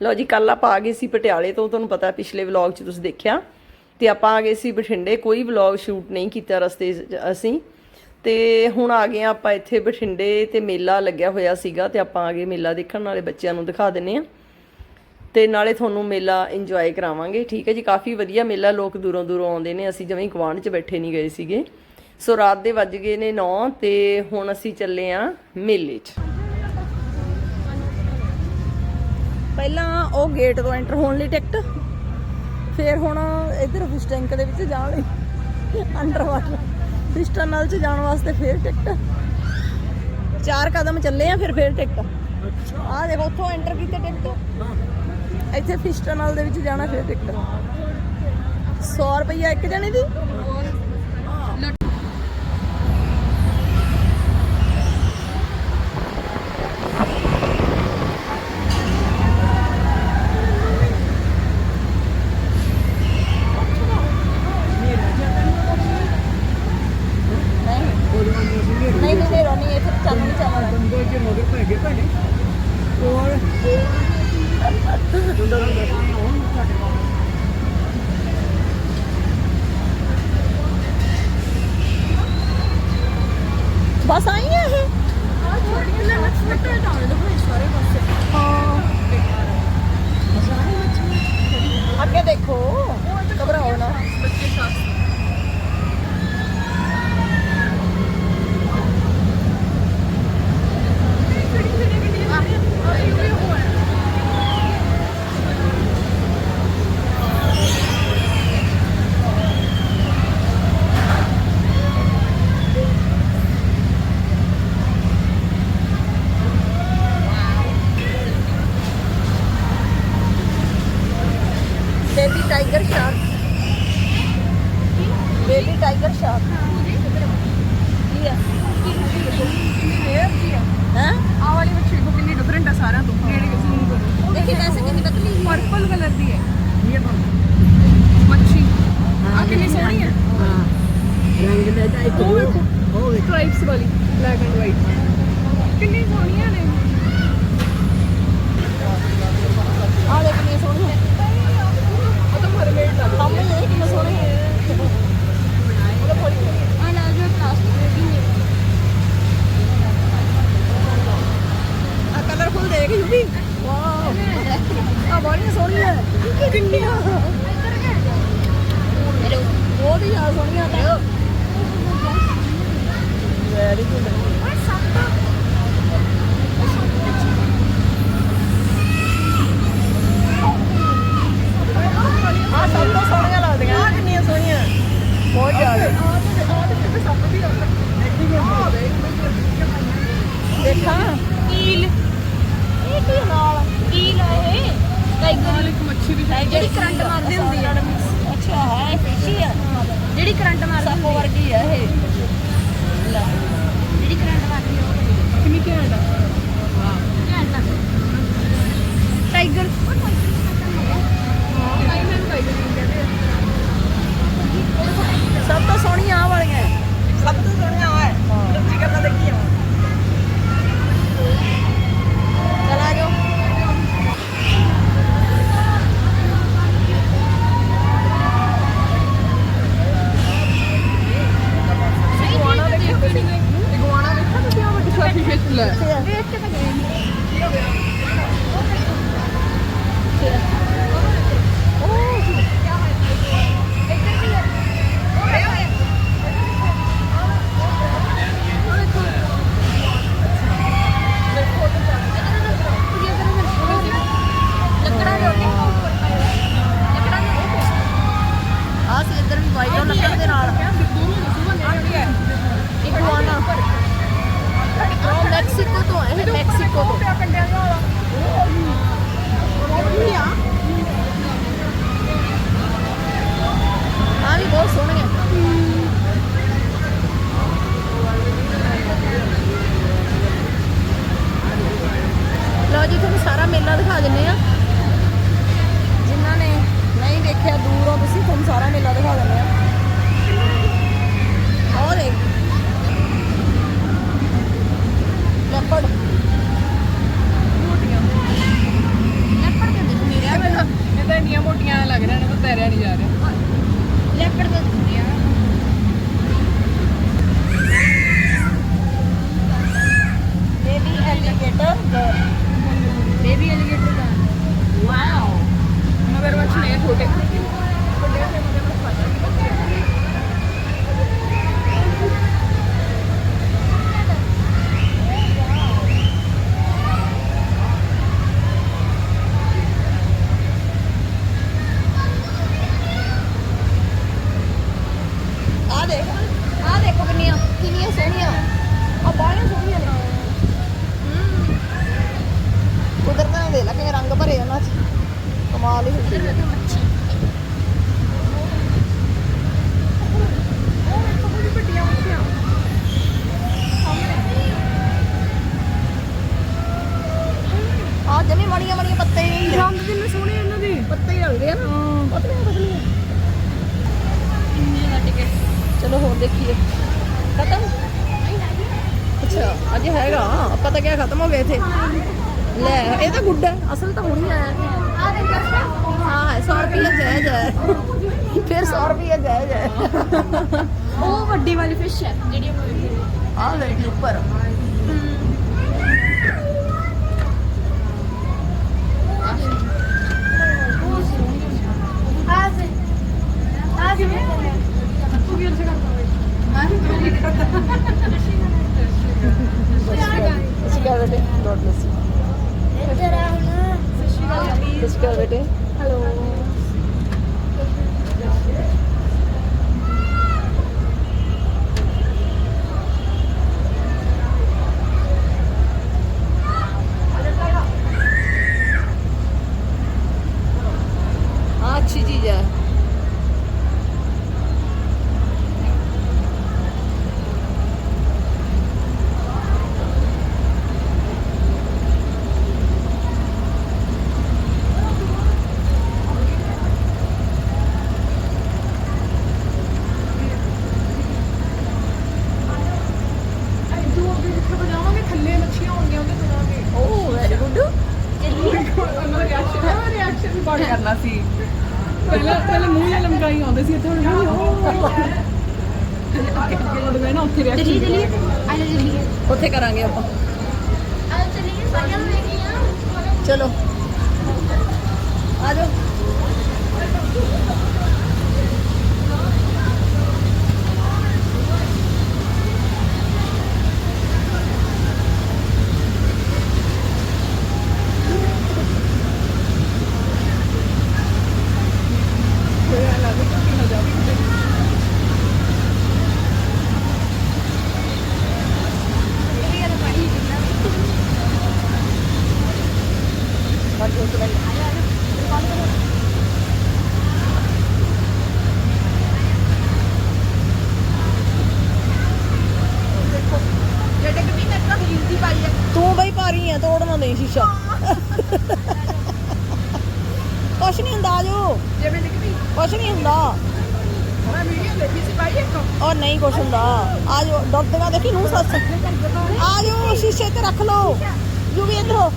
ਲਓ ਜੀ ਕੱਲ ਆਪਾਂ ਆ ਗਏ ਸੀ ਪਟਿਆਲੇ ਤੋਂ, ਤੁਹਾਨੂੰ ਪਤਾ ਪਿਛਲੇ ਵਲੌਗ 'ਚ ਤੁਸੀਂ ਦੇਖਿਆ। ਤੇ ਆਪਾਂ ਆ ਗਏ ਸੀ ਬਠਿੰਡੇ, ਕੋਈ ਵਲੌਗ ਸ਼ੂਟ ਨਹੀਂ ਕੀਤਾ ਰਸਤੇ ਅਸੀਂ। ਤੇ ਹੁਣ ਆ ਗਏ ਹਾਂ ਆਪਾਂ ਇੱਥੇ ਬਠਿੰਡੇ, ਤੇ ਮੇਲਾ ਲੱਗਿਆ ਹੋਇਆ ਸੀਗਾ, ਤੇ ਆਪਾਂ ਆ ਗਏ ਮੇਲਾ ਦੇਖਣ, ਨਾਲੇ ਬੱਚਿਆਂ ਨੂੰ ਦਿਖਾ ਦਿੰਨੇ ਆ ਤੇ ਨਾਲੇ ਤੁਹਾਨੂੰ ਮੇਲਾ ਇੰਜੋਏ ਕਰਾਵਾਂਗੇ, ਠੀਕ ਹੈ ਜੀ? ਕਾਫੀ ਵਧੀਆ ਮੇਲਾ, ਲੋਕ ਦੂਰੋਂ ਦੂਰੋਂ ਆਉਂਦੇ ਨੇ, ਅਸੀਂ ਜਿਵੇਂ ਗਵਾਂਢ 'ਚ ਬੈਠੇ ਨਹੀਂ ਗਏ ਸੀਗੇ। ਸੋ ਰਾਤ ਦੇ ਵੱਜ ਗਏ ਨੇ 9 ਤੇ ਹੁਣ ਅਸੀਂ ਚੱਲੇ ਆ ਮੇਲੇ 'ਚ। ਪਹਿਲਾਂ ਉਹ ਗੇਟ ਤੋਂ ਐਂਟਰ ਹੋਣ ਲਈ ਟਿਕਟ ਫਿਰ ਹੁਣ ਇਧਰ ਫਿਸ਼ ਟੈਂਕ ਦੇ ਵਿੱਚ ਜਾਣ ਲਈ ਅੰਡਰ ਵਾਟਰ ਫਿਸ਼ ਟਨਲ 'ਚ ਜਾਣ ਵਾਸਤੇ ਫਿਰ ਟਿਕਟ ਚਾਰ ਕਦਮ ਚੱਲੇ ਆ ਫਿਰ ਫਿਰ ਟਿਕਟ ਆਹ ਦੇਖੋ ਉੱਥੋਂ ਐਂਟਰ ਕੀਤੇ ਟਿਕਟ ਇੱਥੇ ਫਿਸ਼ ਟਨਲ ਦੇ ਵਿੱਚ ਜਾਣਾ ਫਿਰ ਟਿਕਟ 100 ਰੁਪਈਆ ਇੱਕ ਜਣੇ ਦੀ? ਕਲਰਫੁਲ ਦੇਖ ਯੂਵੀ ਵਾਓ ਆ ਬੜੀਆਂ ਸੋਹਣੀਆਂ। ਕਿੰਨੀਆਂ। ਬਹੁਤ ਹੀ ਜ਼ਿਆਦਾ ਸੋਹਣੀਆਂ ਤਾਂ। ਵੈਰੀ ਗੁੱਡ ਆ ਸਭ ਤੋਂ ਸੋਹਣੀਆਂ ਲੱਗਦੀਆਂ। ਆ ਕਿੰਨੀਆਂ ਸੋਹਣੀਆਂ। ਬਹੁਤ ਜ਼ਿਆਦਾ। ਦੇਖਾਂ। ਈਲ ਇਹ ਕੀ ਨਾਲ। ਈਲ ਹੈ ਇਹ? ਟਾਈਗਰ ਇੱਕ ਮੱਛੀ ਵੀ ਹੈ ਜਿਹੜੀ ਕਰੰਟ ਮਾਰਦੀ ਹੁੰਦੀ ਹੈ ਅੱਛਾ ਹੈ ਫਿਸ਼ੀ ਆ। ਜਿਹੜੀ ਕਰੰਟ ਮਾਰਦੀ ਸਾਪੋ ਵਰਗੀ ਆ ਇਹ। ਲੈ ਜਿਹੜੀ ਕਰੰਟ ਮਾਰਦੀ ਉਹ ਕਿੰਨੀ ਘੈਂਟ ਆ ਧਿਆਨ ਨਾਲ ਟਾਈਗਰ ਹਾਂ ਨਹੀਂ ਮੈਂ ਟਾਈਗਰ ਨਹੀਂ ਕਹਿੰਦੇ ਸਭ ਤੋਂ ਸੋਹਣੀਆਂ ਆ ਵਾਲੀਆਂ ਸਭ ਤੋਂ ਸੋਹਣੀਆਂ ਆ ਹੈ ਤੁਸੀਂ ਕਰਨਾ ਦੇਖੀ ਆ ਚਲ ਆ ਜਾਓ ਇਗੁਆਨਾ ਦੇਖਿਆ ਤੁਸੀਂ ਇਗੁਆਨਾ ਦੇਖਿਆ ਤੁਸੀਂ ਆ ਵੱਡੀ ਸਾਫੀ ਫਿਸ਼ ਲੈ ਦੇਖ ਕੇ ਤਾਂ ਗਏ ਲੱਕੜਾਂ ਦੇ ਉੱਤੇ ਲੱਕੜਾਂ ਦੇ ਉੱਤੇ ਆ ਇੱਧਰ ਵੀ ਵਾਈਟ ਉਹ ਲੱਕੜ ਦੇ ਨਾਲ। ਇਗੁਆਨਾ ਉਹ ਮੈਕਸੀਕੋ ਤੋਂ ਹੈ ਇਹ ਮੈਕਸੀਕੋ ਤੋਂ। ਆ? ਵੀ ਬਹੁਤ ਸੋਹਣੀਆਂ। ਲਓ ਜੀ ਤੁਹਾਨੂੰ ਸਾਰਾ ਮੇਲਾ ਦਿਖਾ ਦਿੰਨੇ ਆ। ਜਿਨ੍ਹਾਂ ਨੇ ਨਹੀਂ ਦੇਖਿਆ ਦੂਰੋਂ ਤੁਸੀਂ ਤੁਹਾਨੂੰ ਸਾਰਾ ਮੇਲਾ ਦਿਖਾ ਦਿੰਦੇ ਆ। ਔਰ ਇੱਕ ਲੈਪਰਡ ਲੈਪਰ ਦੇ ਕਿੰਨੇ ਰੰਗ ਭਰੇ ਉਹਨਾਂ 'ਚ ਕਮਾਲ ਹੀ ਹੁੰਦੀ ਹੈ ਆ ਜਮੀ ਮਣੀਆਂ ਮਣੀਆਂ ਪੱਤੇ ਹੀ ਨਹੀਂ ਰੰਗ ਕਿੰਨੇ ਸੋਹਣੇ ਇਹਨਾਂ ਦੇ। ਪੱਤੇ ਹੀ ਲੱਗਦੇ ਆ ਨਾ। ਪਤਲੀਆਂ ਪਤਲੀਆਂ ਚਲੋ ਹੋਰ ਦੇਖੀਏ। ਖਤਮ? ਅੱਛਾ ਅੱਜ ਹੈਗਾ। ਆਪਾਂ ਤਾਂ ਕਿਹਾ ਖਤਮ ਹੋ ਗਏ ਥੇ ਲੈ ਇਹ ਤਾਂ ਗੁੱਡ ਹੈ ਅਸਲ ਤਾਂ ਹੁਣੀ ਆਇਆ ਹਾਂ 100 ਰੁਪਏ ਜਾਇਜ਼ ਹੈ ਫਿਰ 100 ਰੁਪਏ ਜਾਇਜ਼ ਹੈ ਉਹ ਵੱਡੀ ਵਾਲੀ ਫਿਸ਼ ਹੈ ਜਿਹੜੀ ਆਪਾਂ ਵੇਖੀ। ਆ ਵੇਖ ਉੱਪਰ। ਨਾ ਉੱਥੇ ਚਲੀਏ ਰਿਐਕਸ਼ਨ ਚਲੀਏ। ਆ ਜਾ ਚਲੀਏ। ਉੱਥੇ ਕਰਾਂਗੇ ਆਪਾਂ। ਆ ਜਾ ਚਲੀਏ ਸਾਰਿਆਂ ਨੂੰ ਲੈ ਕੇ ਆ। ਚਲੋ। ਆ ਜਾਓ ਜਿਹੜੇ ਕਿ ਮੈਂ ਤਾਂ ਹੀਲ ਦੀ ਪਾਈ ਹੈ ਤੂੰ ਬਈ ਭਾਰੀ ਹੈ ਤੋੜਨਾ ਨਹੀਂ ਸ਼ੀਸ਼ਾ ਕੁਛ ਨਹੀਂ ਹੁੰਦਾ ਆਜੋ ਜਿਵੇਂ ਨਿਕਲੀ ਕੁਛ ਨਹੀਂ ਹੁੰਦਾ ਮੈਂ ਵੀਡੀਓ ਦੇਖੀ ਸੀ ਪਾਈ ਇੱਕ ਉਹ ਨਹੀਂ ਕੁਛ ਹੁੰਦਾ ਆਜੋ ਡਰਦਗਾ ਦੇਖੀ ਨੂੰ ਸੱਸ ਆਜੋ ਸ਼ੀਸ਼ੇ ਤੇ ਰੱਖ ਲਓ ਯੂ ਵੀ ਇੱਧਰ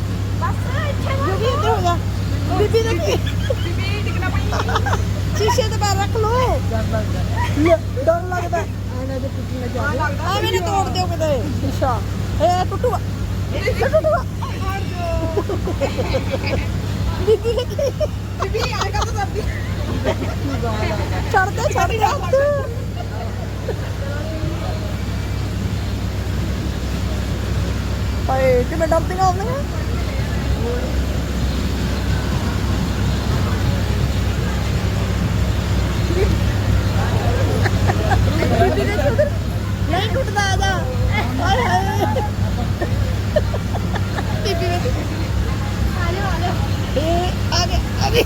ਵੀ ਇੱਧਰ ਹੋ ਜਾ। ਬੀਬੀ ਦੇਖੀ ਬੀਬੀ ਟਿਕਣਾ ਪਈ। ਸ਼ੀਸ਼ੇ ਤੇ ਪੈਰ ਰੱਖ ਲੈ, ਡਰ ਲੱਗਦਾ। ਆ ਮੈਨੂੰ ਤੋੜ ਦਿਓ ਕਿਤੇ। ਸ਼ੀਸ਼ਾ ਇਹ ਟੁੱਟੂਗਾ। ਇਹ ਟੁੱਟੂਗਾ। ਬੀਬੀ ਦੇਖੀ ਬੀਬੀ ਆਏ ਕਾ ਤਾਂ ਕਰਦੀ? ਛੱਡ ਦੇ ਛੱਡ ਦੇ। ਹਾਏ ਕਿਵੇਂ ਡਰਦੀਆਂ ਆਉਂਦੀਆਂ ਬੀਬੀ ਦੇਖੀ ਉਧਰ ਨਹੀਂ ਟੁੱਟਦਾ ਆ ਜਾ ਹਾਏ ਹਾਏ ਬੀਬੀ ਵੇਖ ਆ ਜਾ ਆ ਜਾ ਇਹ ਆ ਗਿਆ ਆ ਗਿਆ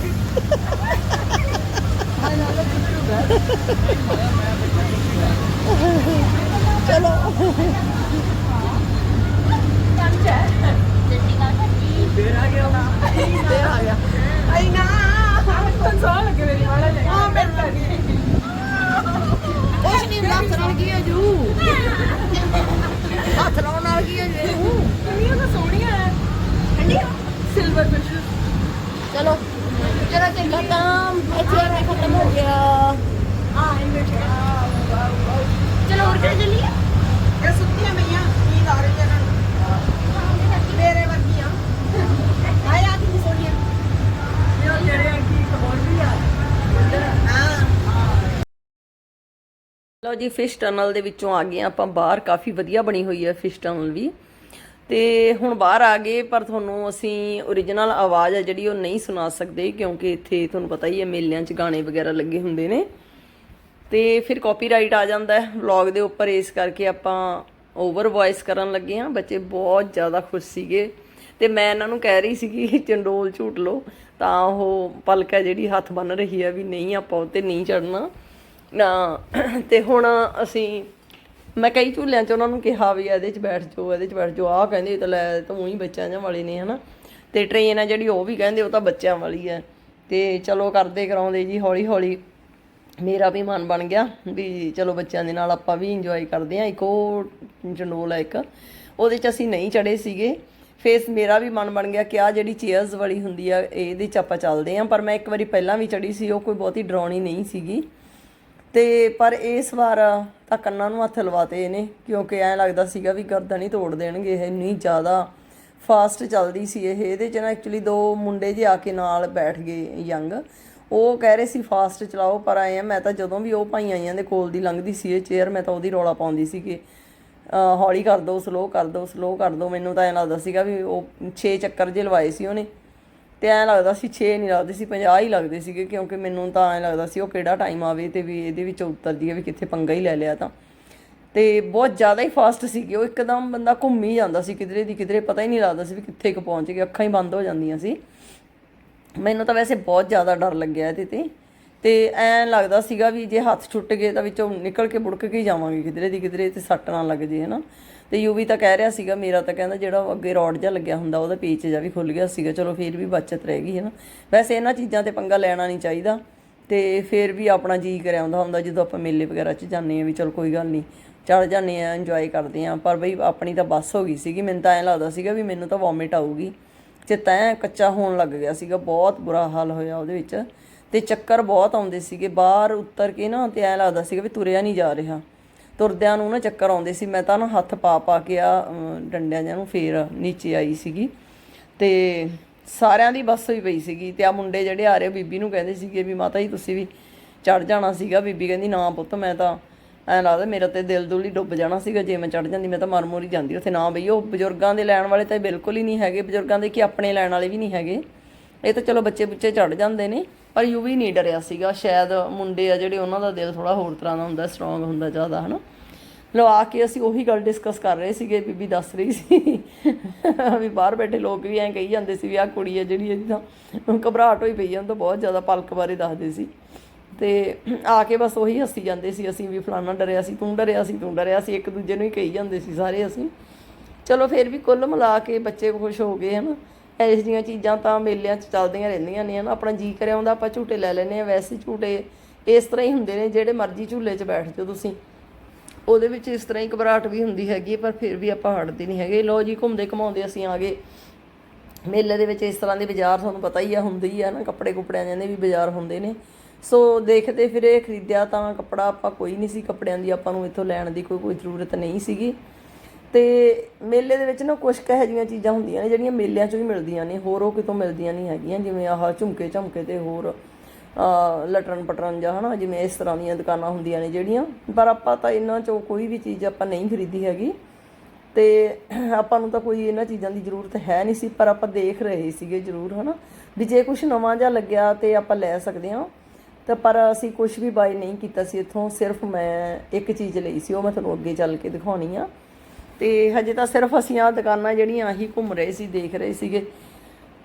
ਚਲੋ ਦੇਰ ਆ ਗਿਆ ਆਈ ਨਾ ਕੰਸੋਲ ਲੱਗੇ ਮੇਰੀ ਵਾਲਾ ਲੈ ਆ ਮੈਂ ਲੱਗੀ ਕੁਛ ਨਹੀਂ ਹੁੰਦਾ ਹੱਥ ਨਾਲ ਕੀ ਹੈ ਜੂ ਹੱਥ ਲਾਉਣ ਨਾਲ ਕੀ ਹੈ ਜੂ ਕਿੰਨੀਆਂ ਤਾਂ ਸੋਹਣੀਆਂ ਹੈ ਠੰਡੀਆਂ ਸਿਲਵਰ ਫਿਸ਼ ਚਲੋ। ਚਲੋ ਤੇ ਖਤਮ ਇੱਥੇ ਆ ਖਤਮ ਹੋ ਗਿਆ। ਆ ਇਹ ਚਲੋ ਹੋਰ ਕਿਤੇ ਚੱਲੀਏ? ਇਹ ਸੁੱਤੀਆਂ ਪਈਆਂ ਨੀਂਦ ਆ ਰਹੀ ਹੈ ਇਹਨਾਂ ਨੂੰ। ਮੇਰੇ ਵਰਗੀਆਂ। ਆਏ ਆ ਕਿੰਨੀ ਸੋਹਣੀਆਂ। ਮੇਰੇ ਜਿਹੜੇ ਆ ਕੀ ਹੋਰ ਵੀ ਆ। ਹਾਂ। ਲਓ ਜੀ ਫਿਸ਼ ਟਨਲ ਦੇ ਵਿੱਚੋਂ ਆ ਗਏ ਆਪਾਂ ਬਾਹਰ। ਕਾਫੀ ਵਧੀਆ ਬਣੀ ਹੋਈ ਹੈ ਫਿਸ਼ ਟਨਲ ਵੀ। ਤੇ ਹੁਣ ਬਾਹਰ ਆ ਗਏ, ਪਰ ਤੁਹਾਨੂੰ ਅਸੀਂ origignal ਆਵਾਜ਼ ਆ ਜਿਹੜੀ ਉਹ ਨਹੀਂ ਸੁਣਾ ਸਕਦੇ, ਕਿਉਂਕਿ ਇੱਥੇ ਤੁਹਾਨੂੰ ਪਤਾ ਹੀ ਹੈ ਮੇਲਿਆਂ 'ਚ ਗਾਣੇ ਵਗੈਰਾ ਲੱਗੇ ਹੁੰਦੇ ਨੇ। ਤੇ ਫਿਰ ਕਾਪੀਰਾਈਟ ਆ ਜਾਂਦਾ ਹੈ ਵਲੌਗ ਦੇ ਉੱਪਰ, ਇਸ ਕਰਕੇ ਆਪਾਂ ਓਵਰ ਵੌਇਸ ਕਰਨ ਲੱਗੇ ਹਾਂ। ਬੱਚੇ ਬਹੁਤ ਜ਼ਿਆਦਾ ਖੁਸ਼ ਸੀਗੇ। ਤੇ ਮੈਂ ਇਹਨਾਂ ਨੂੰ ਕਹਿ ਰਹੀ ਸੀਗੀ ਚੰਡੋਲ ਝੂਟ ਲਓ, ਤਾਂ ਉਹ ਪਲਕ ਹੈ ਜਿਹੜੀ ਹੱਥ ਬੰਨ ਰਹੀ ਹੈ ਵੀ ਨਹੀਂ ਆਪਾਂ ਉੱਤੇ ਨਹੀਂ ਚੜਨਾ ਨਾ, ਤੇ ਹੁਣ ਅਸੀਂ ਮੈਂ ਕਈ ਝੂਲਿਆਂ 'ਚ ਉਹਨਾਂ ਨੂੰ ਕਿਹਾ ਵੀ ਇਹਦੇ 'ਚ ਬੈਠ ਜਾਓ, ਇਹਦੇ 'ਚ ਬੈਠ ਜਾਓ। ਆਹ ਕਹਿੰਦੇ ਇਹ ਤਾਂ ਲੈ ਤੂੰ ਹੀ ਬੱਚਿਆਂ ਜਾਂ ਵਾਲੇ ਨੇ, ਹਨਾ। ਤੇ ਟ੍ਰੇਨ ਆ ਜਿਹੜੀ ਉਹ ਵੀ ਕਹਿੰਦੇ ਉਹ ਤਾਂ ਬੱਚਿਆਂ ਵਾਲੀ ਹੈ ਤੇ ਚਲੋ ਕਰਦੇ ਕਰਾਉਂਦੇ ਜੀ ਹੌਲੀ ਹੌਲੀ ਮੇਰਾ ਵੀ ਮਨ ਬਣ ਗਿਆ ਵੀ ਚਲੋ ਬੱਚਿਆਂ ਦੇ ਨਾਲ ਆਪਾਂ ਵੀ ਇੰਜੋਏ ਕਰਦੇ ਆਂ ਇੱਕ ਉਹ ਚੰਡੋਲ ਹੈ ਇੱਕ, ਉਹਦੇ 'ਚ ਅਸੀਂ ਨਹੀਂ ਚੜੇ ਸੀਗੇ। ਫੇਸ ਮੇਰਾ ਵੀ ਮਨ ਬਣ ਗਿਆ ਕਿ ਆ ਜਿਹੜੀ ਚੇਅਰਸ ਵਾਲੀ ਹੁੰਦੀ ਆ, ਇਹਦੇ 'ਚ ਆਪਾਂ ਚੱਲਦੇ ਆਂ ਪਰ ਮੈਂ ਇੱਕ ਵਾਰੀ ਪਹਿਲਾਂ ਵੀ ਚੜੀ ਸੀ, ਉਹ ਕੋਈ ਬਹੁਤੀ ਡਰਾਉਣੀ ਨਹੀਂ ਸੀਗੀ। ਤੇ ਪਰ ਇਸ ਵਾਰ ਤਾਂ ਕੰਨਾਂ ਨੂੰ ਹੱਥ ਲਵਾਤੇ ਇਹਨੇ, ਕਿਉਂਕਿ ਐਂ ਲੱਗਦਾ ਸੀਗਾ ਵੀ ਗਰਦਨ ਹੀ ਤੋੜ ਦੇਣਗੇ, ਇਹ ਇੰਨੀ ਜ਼ਿਆਦਾ ਫਾਸਟ ਚੱਲਦੀ ਸੀ ਇਹ। ਇਹਦੇ 'ਚ ਨਾ ਐਕਚੁਅਲੀ ਦੋ ਮੁੰਡੇ ਜੇ ਆ ਕੇ ਨਾਲ ਬੈਠ ਗਏ ਯੰਗ ਉਹ ਕਹਿ ਰਹੇ ਸੀ ਫਾਸਟ ਚਲਾਓ ਪਰ ਆਏ ਆ, ਮੈਂ ਤਾਂ ਜਦੋਂ ਵੀ ਉਹ ਭਾਈ ਆਈਆਂ ਦੇ ਕੋਲ ਦੀ ਲੰਘਦੀ ਸੀ ਇਹ ਚੇਅਰ ਮੈਂ ਤਾਂ ਉਹਦੀ ਰੌਲਾ ਪਾਉਂਦੀ ਸੀ ਕਿ ਹੌਲੀ ਕਰ ਦਿਓ ਸਲੋ ਕਰ ਦਿਓ ਸਲੋ ਕਰ ਦਿਓ ਮੈਨੂੰ ਤਾਂ ਐਂ ਲੱਗਦਾ ਸੀਗਾ ਵੀ ਉਹ 6 ਚੱਕਰ ਜੇ ਲਵਾਏ ਸੀ ਉਹਨੇ। ਤੇ ਐਂ ਲੱਗਦਾ ਸੀ 6 ਨਹੀਂ ਲੱਗਦੇ ਸੀ 50 ਹੀ ਲੱਗਦੇ ਸੀਗੇ, ਕਿਉਂਕਿ ਮੈਨੂੰ ਤਾਂ ਐਂ ਲੱਗਦਾ ਸੀ ਉਹ ਕਿਹੜਾ ਟਾਈਮ ਆਵੇ ਤੇ ਵੀ ਇਹਦੇ ਵਿੱਚ ਉਤਰਦੀ ਹੈ ਵੀ ਕਿੱਥੇ ਪੰਗਾ ਹੀ ਲੈ ਲਿਆ ਤਾਂ। ਤੇ ਬਹੁਤ ਜ਼ਿਆਦਾ ਹੀ ਫਾਸਟ ਸੀਗੇ ਉਹ, ਇੱਕਦਮ ਬੰਦਾ ਘੁੰਮ ਹੀ ਜਾਂਦਾ ਸੀ ਕਿਧਰੇ ਦੀ ਕਿਧਰੇ, ਪਤਾ ਹੀ ਨਹੀਂ ਲੱਗਦਾ ਸੀ ਵੀ ਕਿੱਥੇ ਕੁ ਪਹੁੰਚ ਗਏ ਅੱਖਾਂ ਹੀ ਬੰਦ ਹੋ ਜਾਂਦੀਆਂ ਸੀ। ਮੈਨੂੰ ਤਾਂ ਵੈਸੇ ਬਹੁਤ ਜ਼ਿਆਦਾ ਡਰ ਲੱਗਿਆ ਇਹਦੇ ਤੇ। ਤੇ ਐਂ ਲੱਗਦਾ ਸੀਗਾ ਵੀ ਜੇ ਹੱਥ ਛੁੱਟ ਗਏ ਤਾਂ ਵਿੱਚੋਂ ਨਿਕਲ ਕੇ ਬੁੜਕ ਕੇ ਜਾਵਾਂਗੇ ਕਿਧਰੇ ਦੀ ਕਿਧਰੇ ਤੇ ਸੱਟ ਨਾ ਲੱਗ ਜੇ, ਹਨਾ। ਤੇ ਯੂਵੀ ਤਾਂ ਕਹਿ ਰਿਹਾ ਸੀਗਾ, ਮੇਰਾ ਤਾਂ ਕਹਿੰਦਾ ਜਿਹੜਾ ਉਹ ਅੱਗੇ ਰੋਡ ਜਿਹਾ ਲੱਗਿਆ ਹੁੰਦਾ, ਉਹਦਾ ਪੇਚ ਜਿਹਾ ਵੀ ਖੁੱਲ ਗਿਆ ਸੀਗਾ। ਚਲੋ ਫੇਰ ਵੀ ਬਚਤ ਰਹਿ ਗਈ ਹੈ ਨਾ ਵੈਸੇ ਇਹਨਾਂ ਚੀਜ਼ਾਂ ਤੇ ਪੰਗਾ ਲੈਣਾ ਨਹੀਂ ਚਾਹੀਦਾ। ਤੇ ਫੇਰ ਵੀ ਆਪਣਾ ਜੀ ਕਰਿਆ ਹੁੰਦਾ ਹੁੰਦਾ, ਜਦੋਂ ਆਪਾਂ ਮੇਲੇ ਵਗੈਰਾ 'ਚ ਜਾਂਦੇ ਆ ਵੀ ਚਲ ਕੋਈ ਗੱਲ ਨਹੀਂ ਚੜ ਜਾਂਦੇ ਆ ਇੰਜੋਏ ਕਰਦੇ ਆ ਪਰ ਬਈ ਆਪਣੀ ਤਾਂ ਬੱਸ ਹੋ ਗਈ ਸੀਗੀ। ਮੈਨੂੰ ਤਾਂ ਐਂ ਲੱਗਦਾ ਸੀਗਾ ਵੀ ਮੈਨੂੰ ਤਾਂ ਵੋਮਿਟ ਆਊਗੀ। ਚਿੱਤ ਐਂ ਕੱਚਾ ਹੋਣ ਲੱਗ ਗਿਆ ਸੀਗਾ, ਬਹੁਤ ਬੁਰਾ ਹਾਲ ਹੋਇਆ ਉਹਦੇ ਵਿੱਚ। ਤੇ ਚੱਕਰ ਬਹੁਤ ਆਉਂਦੇ ਸੀਗੇ, ਬਾਹਰ ਉੱਤਰ ਕੇ ਨਾ ਤੇ ਐਂ ਲੱਗਦਾ ਸੀਗਾ ਵੀ ਤੁਰਿਆ ਨਹੀਂ ਜਾ ਰਿਹਾ। ਤੁਰਦਿਆਂ ਨੂੰ ਨਾ ਚੱਕਰ ਆਉਂਦੇ ਸੀ, ਮੈਂ ਤਾਂ ਨਾ ਹੱਥ ਪਾ ਪਾ ਕੇ ਆ ਡੰਡਿਆਂ ਜਿਹਾ ਨੂੰ ਫੇਰ ਨੀਚੇ ਆਈ ਸੀਗੀ। ਤੇ ਸਾਰਿਆਂ ਦੀ ਬੱਸ ਹੋਈ ਪਈ ਸੀਗੀ ਤੇ ਆ ਮੁੰਡੇ ਜਿਹੜੇ ਆ ਰਹੇ ਬੀਬੀ ਨੂੰ ਕਹਿੰਦੇ ਸੀਗੇ ਵੀ ਮਾਤਾ ਜੀ, ਤੁਸੀਂ ਵੀ ਚੜ ਜਾਣਾ ਸੀਗਾ। ਬੀਬੀ ਕਹਿੰਦੀ, ਨਾ ਪੁੱਤ, ਮੈਂ ਤਾਂ ਐਂ ਲੱਗਦਾ ਮੇਰਾ ਤੇ ਦਿਲ ਦੁਲ ਹੀ ਡੁੱਬ ਜਾਣਾ ਸੀਗਾ, ਜੇ ਮੈਂ ਚੜ ਜਾਂਦੀ, ਮੈਂ ਤਾਂ ਮਰ ਮੁਰ ਜਾਂਦੀ ਉੱਥੇ। ਨਾ ਬਈ, ਉਹ ਬਜ਼ੁਰਗਾਂ ਦੇ ਲੈਣ ਵਾਲੇ ਤਾਂ ਬਿਲਕੁਲ ਹੀ ਨਹੀਂ ਹੈਗੇ, ਬਜ਼ੁਰਗਾਂ ਦੇ ਕਿ ਆਪਣੇ ਲੈਣ ਵਾਲੇ ਵੀ ਨਹੀਂ ਹੈਗੇ। ਇਹ ਤਾਂ ਚਲੋ ਬੱਚੇ ਬੁੱਚੇ ਚੜ ਜਾਂਦੇ ਨੇ। ਪਰ ਯੂ ਵੀ ਨਹੀਂ ਡਰਿਆ ਸੀਗਾ, ਸ਼ਾਇਦ ਮੁੰਡੇ ਆ ਜਿਹੜੇ ਉਹਨਾਂ ਦਾ ਦਿਲ ਥੋੜਾ ਹੋਰ ਤਰ੍ਹਾਂ ਦਾ ਹੁੰਦਾ ਸਟਰੋਂਗ ਹੁੰਦਾ ਜ਼ਿਆਦਾ, ਹਨਾ? ਲਵਾ ਕੇ ਅਸੀਂ ਉਹੀ ਗੱਲ ਡਿਸਕਸ ਕਰ ਰਹੇ ਸੀਗੇ, ਬੀਬੀ ਦੱਸ ਰਹੀ ਸੀ। ਵੀ ਬਾਹਰ ਬੈਠੇ ਲੋਕ ਵੀ ਐਂ ਕਹੀ ਜਾਂਦੇ ਸੀ ਵੀ ਆਹ ਕੁੜੀ ਹੈ ਜਿਹੜੀ ਇਹਦੀ ਤਾਂ ਘਬਰਾਹਟ ਹੋਈ ਪਈ ਆ, ਉਹਨੂੰ ਬਹੁਤ ਜ਼ਿਆਦਾ ਪਲਕ ਬਾਰੇ ਦੱਸਦੇ ਸੀ। ਤੇ ਆ ਕੇ ਬਸ ਉਹੀ ਹੱਸੀ ਜਾਂਦੇ ਸੀ, ਅਸੀਂ ਵੀ ਫਲਾਣਾ ਡਰਿਆ ਸੀ, ਤੂੰ ਡਰਿਆ ਸੀ, ਤੂੰ ਡਰਿਆ ਸੀ, ਇੱਕ ਦੂਜੇ ਨੂੰ ਹੀ ਕਹੀ ਜਾਂਦੇ ਸੀ ਸਾਰੇ ਅਸੀਂ। ਚਲੋ, ਫਿਰ ਵੀ ਕੁੱਲ ਮਿਲਾ ਕੇ ਬੱਚੇ ਖੁਸ਼ ਹੋ ਗਏ, ਹਨਾ? ਇਹੋ ਜਿਹੀਆਂ ਚੀਜ਼ਾਂ ਤਾਂ ਮੇਲਿਆਂ 'ਚ ਚੱਲਦੀਆਂ ਰਹਿੰਦੀਆਂ ਨੇ ਹਨਾ? ਆਪਣਾ ਜੀ ਕਰਿਆ ਹੁੰਦਾ ਆਪਾਂ ਝੂਟੇ ਲੈ ਲੈਨੇ ਆ ਵੈਸੇ ਝੂਟੇ ਇਸ ਤਰ੍ਹਾਂ ਹੀ ਹੁੰਦੇ ਨੇ ਜਿਹੜੇ ਮਰਜ਼ੀ ਝੂਲੇ 'ਚ ਬੈਠ ਜਾਓ ਤੁਸੀਂ। ਉਹਦੇ ਵਿੱਚ ਇਸ ਤਰ੍ਹਾਂ ਹੀ ਘਬਰਾਹਟ ਵੀ ਹੁੰਦੀ ਹੈਗੀ ਹੈ, ਪਰ ਫਿਰ ਵੀ ਆਪਾਂ ਹਟਦੇ ਨਹੀਂ ਹੈਗੇ। ਲੋ ਜੀ ਘੁੰਮਦੇ ਘਮਾਉਂਦੇ ਅਸੀਂ ਆ ਗਏ। ਮੇਲੇ ਦੇ ਵਿੱਚ ਇਸ ਤਰ੍ਹਾਂ ਦੇ ਬਾਜ਼ਾਰ ਤੁਹਾਨੂੰ ਪਤਾ ਹੀ ਆ ਹੁੰਦੇ ਹੀ ਆ ਨਾ ਕੱਪੜੇ ਕੁਪੜਿਆਂ ਜਾਂਦੇ ਵੀ ਬਾਜ਼ਾਰ ਹੁੰਦੇ ਨੇ। ਸੋ ਦੇਖਦੇ ਫਿਰ ਇਹ ਖਰੀਦਿਆ ਤਾਂ ਕੱਪੜਾ ਆਪਾਂ ਕੋਈ ਨਹੀਂ ਸੀ ਕੱਪੜਿਆਂ ਦੀ ਆਪਾਂ ਨੂੰ ਇੱਥੋਂ ਲੈਣ ਦੀ ਕੋਈ ਕੋਈ ਜ਼ਰੂਰਤ ਨਹੀਂ ਸੀਗੀ। ਤੇ ਮੇਲੇ ਦੇ ਵਿੱਚ ਨਾ ਕੁਝ ਕੁ ਇਹੋ ਜਿਹੀਆਂ ਚੀਜ਼ਾਂ ਹੁੰਦੀਆਂ ਨੇ ਜਿਹੜੀਆਂ ਮੇਲਿਆਂ 'ਚੋਂ ਹੀ ਮਿਲਦੀਆਂ ਨੇ, ਹੋਰ ਉਹ ਕਿਤੋਂ ਮਿਲਦੀਆਂ ਨਹੀਂ ਹੈਗੀਆਂ, ਜਿਵੇਂ ਆਹ ਝੁਮਕੇ ਝਮਕੇ ਤੇ ਹੋਰ, ਅਹ ਲਟਰਨ ਪਟਰਨ ਜਾਂ ਹਨਾ, ਜਿਵੇਂ ਇਸ ਤਰ੍ਹਾਂ ਦੀਆਂ ਦੁਕਾਨਾਂ ਹੁੰਦੀਆਂ ਨੇ ਜਿਹੜੀਆਂ, ਪਰ ਆਪਾਂ ਤਾਂ ਇਹਨਾਂ 'ਚੋਂ ਕੋਈ ਵੀ ਚੀਜ਼ ਆਪਾਂ ਨਹੀਂ ਖਰੀਦੀ ਹੈਗੀ। ਤੇ ਆਪਾਂ ਨੂੰ ਤਾਂ ਕੋਈ ਇਹਨਾਂ ਚੀਜ਼ਾਂ ਦੀ ਜ਼ਰੂਰਤ ਹੈ ਨਹੀਂ ਸੀ, ਪਰ ਆਪਾਂ ਦੇਖ ਰਹੇ ਸੀਗੇ ਜ਼ਰੂਰ ਹਨਾ, ਵੀ ਜੇ ਕੁਝ ਨਵਾਂ ਜਿਹਾ ਲੱਗਿਆ ਤੇ ਆਪਾਂ ਲੈ ਸਕਦੇ ਹਾਂ। ਤਾਂ ਪਰ ਅਸੀਂ ਕੁਝ ਵੀ ਬਾਈ ਨਹੀਂ ਕੀਤਾ ਸੀ ਇੱਥੋਂ, ਸਿਰਫ ਮੈਂ ਇੱਕ ਚੀਜ਼ ਲਈ ਸੀ, ਉਹ ਮੈਂ ਤੁਹਾਨੂੰ ਅੱਗੇ ਚੱਲ ਕੇ ਦਿਖਾਉਣੀ ਆ। ਤੇ ਹਜੇ ਤਾਂ ਸਿਰਫ ਅਸੀਂ ਆਹ ਦੁਕਾਨਾਂ ਜਿਹੜੀਆਂ ਆਹੀ ਘੁੰਮ ਰਹੇ ਸੀ, ਦੇਖ ਰਹੇ ਸੀਗੇ।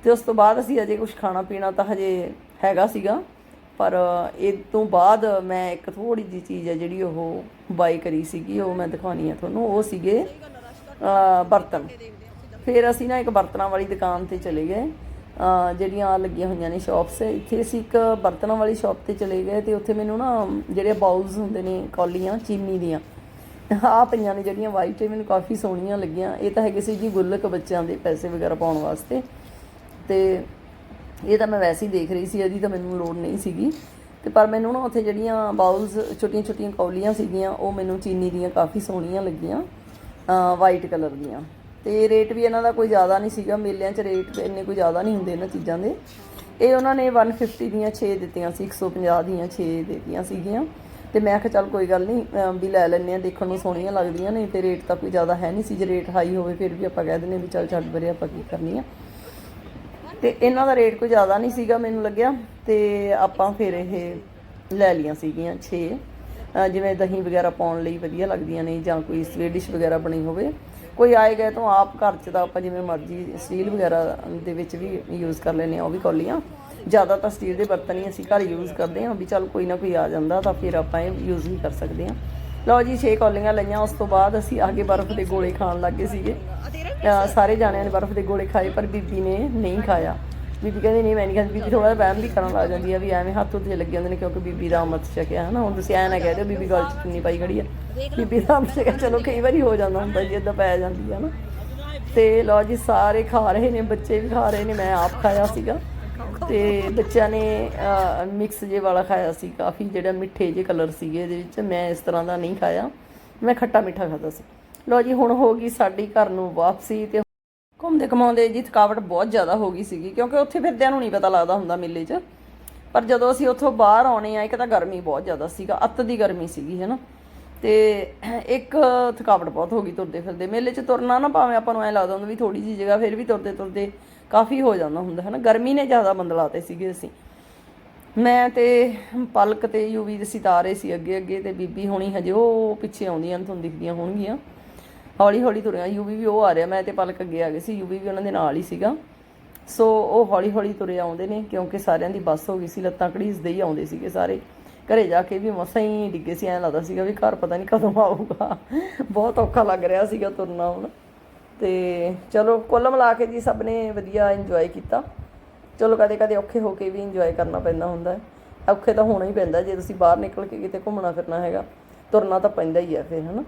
ਤੇ ਉਸ ਤੋਂ ਬਾਅਦ ਅਸੀਂ ਅਜੇ ਕੁਝ ਖਾਣਾ ਪੀਣਾ ਤਾਂ ਹਜੇ ਹੈਗਾ ਸੀਗਾ। ਪਰ ਇਹ ਤੋਂ ਬਾਅਦ ਮੈਂ ਇੱਕ ਥੋੜੀ ਜੀ ਚੀਜ਼ ਹੈ ਜਿਹੜੀ ਉਹ ਬਾਈ ਕਰੀ ਸੀਗੀ, ਉਹ ਮੈਂ ਦਿਖਾਉਣੀ ਆ ਤੁਹਾਨੂੰ। ਉਹ ਸੀਗੇ ਬਰਤਨ। ਫਿਰ ਅਸੀਂ ਨਾ ਇੱਕ ਬਰਤਨਾਂ ਵਾਲੀ ਦੁਕਾਨ ਤੇ ਚਲੇ ਗਏ। ਜਿਹੜੀਆਂ ਲੱਗੀਆਂ ਹੋਈਆਂ ਨੇ ਸ਼ਾਪਸ ਇੱਥੇ ਅਸੀਂ ਇੱਕ ਬਰਤਨਾਂ ਵਾਲੀ ਸ਼ਾਪ ਤੇ ਚਲੇ ਗਏ ਤੇ ਉੱਥੇ ਮੈਨੂੰ ਨਾ ਜਿਹੜੇ ਬਾਉਲਸ ਹੁੰਦੇ ਨੇ, ਕੌਲੀਆਂ, ਚੀਨੀ ਦੀਆਂ ਆਹ ਪਈਆਂ ਨੇ ਜਿਹੜੀਆਂ ਵਾਈਟ ਇਹ ਮੈਨੂੰ ਕਾਫੀ ਸੋਹਣੀਆਂ ਲੱਗੀਆਂ। ਇਹ ਤਾਂ ਹੈਗੇ ਸੀ ਜੀ ਗੁੱਲਕ ਬੱਚਿਆਂ ਦੇ ਪੈਸੇ ਵਗੈਰਾ ਪਾਉਣ ਵਾਸਤੇ। ਤੇ ਇਹ ਤਾਂ ਮੈਂ ਵੈਸੇ ਹੀ ਦੇਖ ਰਹੀ ਸੀ, ਇਹਦੀ ਤਾਂ ਮੈਨੂੰ ਲੋੜ ਨਹੀਂ ਸੀਗੀ। ਤੇ ਪਰ ਮੈਨੂੰ ਨਾ ਉੱਥੇ ਜਿਹੜੀਆਂ ਬਾਉਲਸ ਛੋਟੀਆਂ ਛੋਟੀਆਂ ਕੌਲੀਆਂ ਸੀਗੀਆਂ, ਉਹ ਮੈਨੂੰ ਚੀਨੀ ਦੀਆਂ ਕਾਫੀ ਸੋਹਣੀਆਂ ਲੱਗੀਆਂ ਵਾਈਟ ਕਲਰ ਦੀਆਂ। ਤੇ ਰੇਟ ਵੀ ਇਹਨਾਂ ਦਾ ਕੋਈ ਜ਼ਿਆਦਾ ਨਹੀਂ ਸੀਗਾ, ਮੇਲਿਆਂ 'ਚ ਰੇਟ ਇੰਨੇ ਕੋਈ ਜ਼ਿਆਦਾ ਨਹੀਂ ਹੁੰਦੇ ਇਹਨਾਂ ਚੀਜ਼ਾਂ ਦੇ। ਇਹ ਉਹਨਾਂ ਨੇ 150 ਦੀਆਂ 6 ਦਿੱਤੀਆਂ ਸੀ 150 ਦੀਆਂ 6 ਦਿੱਤੀਆਂ ਸੀਗੀਆਂ। ਤੇ ਮੈਂ ਕਿਹਾ ਚੱਲ ਕੋਈ ਗੱਲ ਨਹੀਂ ਵੀ ਲੈ ਲੈਣੇ ਆ ਦੇਖਣ ਨੂੰ ਸੋਹਣੀਆਂ ਲੱਗਦੀਆਂ ਨੇ ਤੇ ਰੇਟ ਤਾਂ ਕੋਈ ਜ਼ਿਆਦਾ ਹੈ ਨਹੀਂ ਸੀ, ਜੇ ਰੇਟ ਹਾਈ ਹੋਵੇ ਫਿਰ ਵੀ ਆਪਾਂ ਕਹਿ ਦਿੰਦੇ ਵੀ ਚੱਲ ਛੱਡ ਬਰੇ ਆਪਾਂ ਕੀ ਕਰਨੀ ਆ। ਤੇ ਇਹਨਾਂ ਦਾ ਰੇਟ ਕੋਈ ਜ਼ਿਆਦਾ ਨਹੀਂ ਸੀਗਾ ਮੈਨੂੰ ਲੱਗਿਆ ਤੇ ਆਪਾਂ ਫਿਰ ਇਹ ਲੈ ਲੀਆਂ ਸੀਗੀਆਂ 6 ਜਿਵੇਂ ਦਹੀਂ ਵਗੈਰਾ ਪਾਉਣ ਲਈ ਵਧੀਆ ਲੱਗਦੀਆਂ ਨੇ ਜਾਂ ਕੋਈ ਸਵੀਟ ਡਿਸ਼ ਵਗੈਰਾ ਬਣੀ ਹੋਵੇ। ਕੋਈ ਆਏ ਗਏ ਤੋਂ ਆਪ ਘਰ 'ਚ ਤਾਂ ਆਪਾਂ ਜਿਵੇਂ ਮਰਜ਼ੀ ਸਟੀਲ ਵਗੈਰਾ ਦੇ ਵਿੱਚ ਵੀ ਯੂਜ਼ ਕਰ ਲੈਂਦੇ ਆ ਉਹ ਵੀ ਕੌਲੀਆਂ। ਜ਼ਿਆਦਾ ਤਾਂ ਸਟੀਲ ਦੇ ਬਰਤਨ ਹੀ ਅਸੀਂ ਘਰ ਯੂਜ਼ ਕਰਦੇ ਹਾਂ ਵੀ ਚੱਲ ਕੋਈ ਨਾ ਕੋਈ ਆ ਜਾਂਦਾ ਤਾਂ ਫਿਰ ਆਪਾਂ ਇਹ ਯੂਜ਼ ਵੀ ਕਰ ਸਕਦੇ ਹਾਂ। ਲਓ ਜੀ 6 ਕੌਲੀਆਂ ਲਈਆਂ ਉਸ ਤੋਂ ਬਾਅਦ ਅਸੀਂ ਆਗੇ ਬਰਫ਼ ਦੇ ਗੋਲੇ ਖਾਣ ਲੱਗੇ ਸੀਗੇ। ਸਾਰੇ ਜਾਣਿਆਂ ਨੇ ਬਰਫ਼ ਦੇ ਗੋਲੇ ਖਾਏ ਪਰ ਬੀਬੀ ਨੇ ਨਹੀਂ ਖਾਇਆ। ਬੀਬੀ ਕਹਿੰਦੀ, ਨਹੀਂ, ਮੈਂ ਨਹੀਂ ਖਾਂਦੀ ਬੀਬੀ ਥੋੜਾ ਜਿਹਾ ਵਹਿਮ ਵੀ ਕਰਨ ਲੱਗ ਜਾਂਦੀ ਆ ਵੀ ਐਵੇਂ ਹੱਥ ਉੱਤੇ ਲੱਗੇ ਹੁੰਦੇ ਨੇ ਕਿਉਂਕਿ ਬੀਬੀ ਦਾ ਅੰਮ੍ਰਿਤ ਛਕਿਆ, ਹਨਾ? ਹੁਣ ਤੁਸੀਂ ਐ ਨਾ ਕਹਿ ਦਿਓ, ਬੀਬੀ ਗੱਲ ਚ ਕਿੰਨੀ ਪਾਈ ਖੜੀ ਆ। ਬੀਬੀ ਦਾ ਅੰਮ੍ਰਿਤ ਛਕਿਆ, ਚਲੋ ਕਈ ਵਾਰੀ ਹੋ ਜਾਂਦਾ ਹੁੰਦਾ ਜੀ ਇਦਾਂ ਪੈ ਜਾਂਦੀ ਆ ਨਾ ਤੇ ਲਓ ਜੀ, ਸਾਰੇ ਖਾ ਰਹੇ ਨੇ, ਬੱਚੇ ਵੀ ਖਾ ਰਹੇ ਨੇ, ਮੈਂ ਆਪ ਖਾਇਆ ਸੀਗਾ। ਤੇ ਬੱਚਿਆਂ ਨੇ ਮਿਕਸ ਜੇ ਵਾਲਾ ਖਾਇਆ ਸੀ ਕਾਫੀ, ਜਿਹੜਾ ਮਿੱਠੇ ਜੇ ਕਲਰ ਸੀਗੇ ਇਹਦੇ ਵਿੱਚ, ਮੈਂ ਇਸ ਤਰ੍ਹਾਂ ਦਾ ਨਹੀਂ ਖਾਇਆ। ਮੈਂ ਖੱਟਾ ਮਿੱਠਾ ਖਾਦਾ ਸੀ। ਲਓ ਜੀ, ਹੁਣ ਹੋ ਗਈ ਸਾਡੀ ਘਰ ਨੂੰ ਵਾਪਸੀ ਤੇ ਘੁੰਮਦੇ ਘਮਾਉਂਦੇ ਜੀ ਥਕਾਵਟ ਬਹੁਤ ਜ਼ਿਆਦਾ ਹੋ ਗਈ ਸੀਗੀ, ਕਿਉਂਕਿ ਉੱਥੇ ਫਿਰਦਿਆਂ ਨੂੰ ਨਹੀਂ ਪਤਾ ਲੱਗਦਾ ਹੁੰਦਾ ਮੇਲੇ 'ਚ। ਪਰ ਜਦੋਂ ਅਸੀਂ ਉੱਥੋਂ ਬਾਹਰ ਆਉਣੇ ਆ, ਇੱਕ ਤਾਂ ਗਰਮੀ ਬਹੁਤ ਜ਼ਿਆਦਾ ਸੀਗਾ, ਅੱਤ ਦੀ ਗਰਮੀ ਸੀਗੀ ਹੈ ਨਾ ਤੇ ਇੱਕ ਥਕਾਵਟ ਬਹੁਤ ਹੋ ਗਈ ਤੁਰਦੇ ਫਿਰਦੇ। ਮੇਲੇ 'ਚ ਤੁਰਨਾ ਨਾ ਭਾਵੇਂ ਆਪਾਂ ਨੂੰ ਐ ਲੱਗਦਾ ਹੁੰਦਾ ਵੀ ਥੋੜੀ ਜੀ ਜਗ੍ਹਾ ਫਿਰ ਵੀ ਤੁਰਦੇ ਤੁਰਦੇ ਕਾਫੀ ਹੋ ਜਾਂਦਾ ਹੁੰਦਾ ਹੈ ਨਾ ਗਰਮੀ ਨੇ ਜ਼ਿਆਦਾ ਬੰਦਲਾਤੇ ਸੀਗੇ ਅਸੀਂ। ਮੈਂ ਤੇ ਪਲਕ ਤੇ ਯੂਵੀ ਦੇ ਸਿਤਾਰੇ ਸੀ ਅੱਗੇ ਅੱਗੇ ਤੇ ਬੀਬੀ ਹੋਣੀ ਹਜੇ ਉਹ ਪਿੱਛੇ ਆਉਂਦੀਆਂ ਨੇ ਤੁਹਾਨੂੰ ਦਿਖਦੀਆਂ ਹੋਣਗੀਆਂ। ਹੌਲੀ ਹੌਲੀ ਤੁਰਿਆ ਯੂਵੀ ਵੀ ਉਹ ਆ ਰਿਹਾ, ਮੈਂ ਤੇ ਪਲਕ ਅੱਗੇ ਆ ਗਏ ਸੀ ਯੂਵੀ ਵੀ ਉਹਨਾਂ ਦੇ ਨਾਲ ਹੀ ਸੀਗਾ। ਸੋ ਉਹ ਹੌਲੀ ਹੌਲੀ ਤੁਰੇ ਆਉਂਦੇ ਨੇ, ਕਿਉਂਕਿ ਸਾਰਿਆਂ ਦੀ ਬੱਸ ਹੋ ਗਈ ਸੀ, ਲੱਤਾਂ ਘੜੀਸਦੇ ਹੀ ਆਉਂਦੇ ਸੀਗੇ ਸਾਰੇ। ਘਰੇ ਜਾ ਕੇ ਵੀ ਮਸਾਂ ਹੀ ਡਿੱਗੇ ਸੀ, ਐਂ ਲੱਗਦਾ ਸੀਗਾ ਵੀ ਘਰ ਪਤਾ ਨਹੀਂ ਕਦੋਂ ਆਊਗਾ। ਬਹੁਤ ਔਖਾ ਲੱਗ ਰਿਹਾ ਸੀਗਾ ਤੁਰਨਾ ਹੁਣ। ਤੇ ਚਲੋ, ਕੁੱਲ ਮਿਲਾ ਕੇ ਜੀ ਸਭ ਨੇ ਵਧੀਆ ਇੰਜੋਏ ਕੀਤਾ। ਚਲੋ, ਕਦੇ ਕਦੇ ਔਖੇ ਹੋ ਕੇ ਵੀ ਇੰਜੋਏ ਕਰਨਾ ਪੈਂਦਾ ਹੁੰਦਾ। ਹੈ ਔਖੇ ਤਾਂ ਹੋਣਾ ਹੀ ਪੈਂਦਾ, ਜੇ ਤੁਸੀਂ ਬਾਹਰ ਨਿਕਲ ਕੇ ਕਿਤੇ ਘੁੰਮਣਾ ਫਿਰਨਾ ਹੈਗਾ, ਤੁਰਨਾ ਤਾਂ ਪੈਂਦਾ ਹੀ ਆ ਫਿਰ, ਹਨਾ?